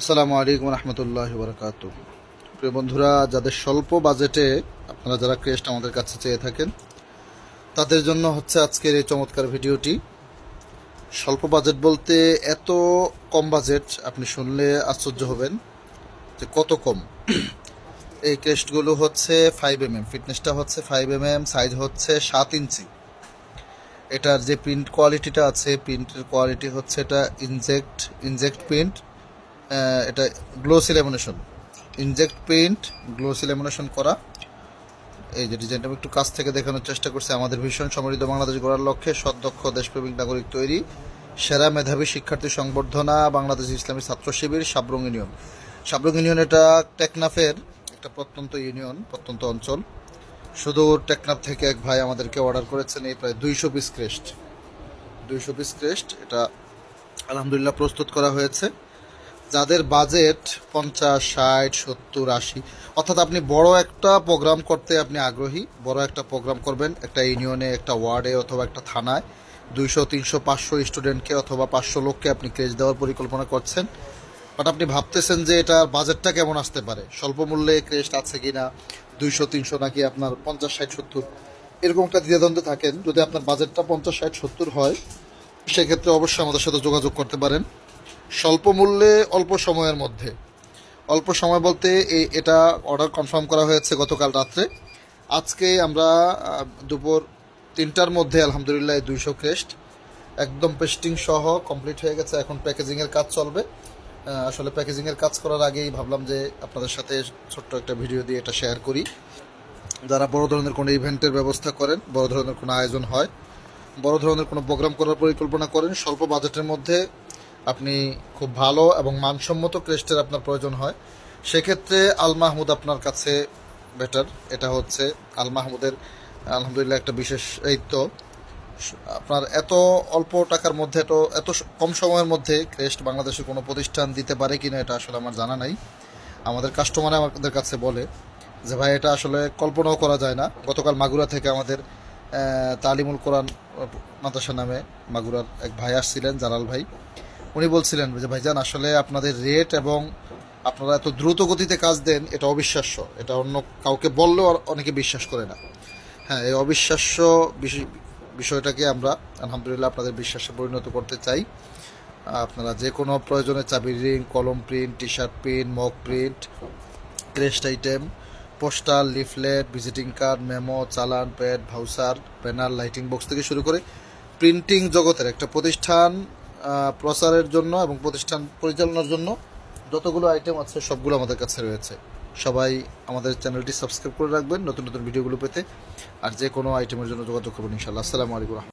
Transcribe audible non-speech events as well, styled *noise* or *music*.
আসসালামু আলাইকুম রহমতুল্লাহ বরকাত প্রিয় বন্ধুরা, যাদের স্বল্প বাজেটে আপনারা যারা ক্রেস্ট আমাদের কাছে চেয়ে থাকেন, তাদের জন্য হচ্ছে আজকের এই চমৎকার ভিডিওটি। স্বল্প বাজেট বলতে এত কম বাজেট আপনি শুনলে আশ্চর্য হবেন যে কত কম। *clears throat* এই ক্রেস্টগুলো হচ্ছে ফাইভ এম এম ফিটনেসটা হচ্ছে ফাইভ এম এম সাইজ হচ্ছে সাত ইঞ্চি। এটার যে প্রিন্ট কোয়ালিটিটা আছে প্রিন্টের কোয়ালিটি হচ্ছে এটা ইনজেক্ট ইনজেক্ট প্রিন্ট এটা glossy lamination inject print glossy lamination করা। এই যে ডিজাইনটা আমি একটু কাছ থেকে দেখানোর চেষ্টা করছি। আমাদের ভীষণ সমৃদ্ধ বাংলাদেশ গড়ার লক্ষ্যে সদক্ষ দেশপ্রেমিক নাগরিক তৈরি, সেরা মেধাবী শিক্ষার্থী সংবর্ধনা, বাংলাদেশ ইসলামী ছাত্র শিবির, সাবরং ইউনিয়ন। সাবরং ইউনিয়ন এটা টেকনাফের একটা প্রত্যন্ত ইউনিয়ন, প্রত্যন্ত অঞ্চল। সুদূর টেকনাফ থেকে এক ভাই আমাদেরকে অর্ডার করেছেন এই প্রায় দুইশো পিস ক্রেস্ট দুইশো পিস ক্রেস্ট এটা আলহামদুলিল্লাহ প্রস্তুত করা হয়েছে। যাদের বাজেট পঞ্চাশ, ষাট, সত্তর, আশি, অর্থাৎ আপনি বড় একটা প্রোগ্রাম করতে আপনি আগ্রহী, বড় একটা প্রোগ্রাম করবেন, একটা ইউনিয়নে একটা ওয়ার্ডে অথবা একটা থানায়, দুইশো, তিনশো, পাঁচশো স্টুডেন্টকে অথবা পাঁচশো লোককে আপনি ক্রেজ দেওয়ার পরিকল্পনা করছেন। বাট আপনি ভাবতেছেন যে এটার বাজেটটা কেমন আসতে পারে? স্বল্প মূল্যে ক্রেস্ট আছে কি না দুইশো, তিনশো নাকি আপনার পঞ্চাশ, ষাট, সত্তর? এরকম একটা দ্বিধাদ্বন্দ্বে থাকেন। যদি আপনার বাজেটটা পঞ্চাশ, ষাট, সত্তর হয়, সেক্ষেত্রে অবশ্যই আমাদের সাথে যোগাযোগ করতে পারেন। স্বল্প মূল্যে, অল্প সময়ের মধ্যে। অল্প সময় বলতে এই এটা অর্ডার কনফার্ম করা হয়েছে গতকাল রাত্রে। আজকে আমরা দুপুর তিনটার মধ্যে আলহামদুলিল্লাহ দুইশো ক্রেস্ট একদম পেস্টিং সহ কমপ্লিট হয়ে গেছে। এখন প্যাকেজিংয়ের কাজ চলবে। আসলে প্যাকেজিংয়ের কাজ করার আগেই ভাবলাম যে আপনাদের সাথে ছোট্ট একটা ভিডিও দিয়ে এটা শেয়ার করি। যারা বড় ধরনের কোনো ইভেন্টের ব্যবস্থা করেন, বড় ধরনের কোনো আয়োজন হয়, বড় ধরনের কোনো প্রোগ্রাম করার পরিকল্পনা করেন, স্বল্প বাজেটের মধ্যে আপনি খুব ভালো এবং মানসম্মত ক্রেস্টের আপনার প্রয়োজন হয়। সেক্ষেত্রে আল মাহমুদ আপনার কাছে বেটার এটা হচ্ছে আল মাহমুদের আলহামদুলিল্লাহ একটা বিশেষ দায়িত্ব। আপনার এত অল্প টাকার মধ্যে, এত এত কম সময়ের মধ্যে ক্রেস্ট বাংলাদেশে কোনো প্রতিষ্ঠান দিতে পারে কিনা এটা আসলে আমার জানা নাই। আমাদের কাস্টমার আমাদের কাছে বলে যে, ভাই, এটা আসলে কল্পনাও করা যায় না। গতকাল মাগুরা থেকে আমাদের তালিমুল কোরআন মাদ্রাসা নামে মাগুরার এক ভাই আসছিলেন, জালাল ভাই। উনি বলছিলেন যে, ভাইজান, আসলে আপনাদের রেট এবং আপনারা এত দ্রুত গতিতে কাজ দেন, এটা অবিশ্বাস্য। এটা অন্য কাউকে বললেও অনেকে বিশ্বাস করে না। হ্যাঁ এই অবিশ্বাস্য বিষয়- বিষয়টাকে আমরা, আলহামদুলিল্লাহ, আপনাদের বিশ্বাসে পরিণত করতে চাই। আপনারা যে কোনো প্রয়োজনে চাবি, রিং, কলম print T shirt print mock print, crest item poster leaflet, visiting card, memo, চালান pad voucher banner, lighting box থেকে শুরু করে প্রিন্টিং জগতের একটা প্রতিষ্ঠান প্রচারের জন্য এবং প্রতিষ্ঠান পরিচালনার জন্য যতগুলো আইটেম আছে সবগুলো আমাদের কাছে রয়েছে। সবাই আমাদের চ্যানেলটি সাবস্ক্রাইব করে রাখবেন, নতুন নতুন ভিডিওগুলো পেতে। আর যে কোনো আইটেমের জন্য যোগাযোগ করবেন ইনশাল্লাহ আসসালামু আলাইকুম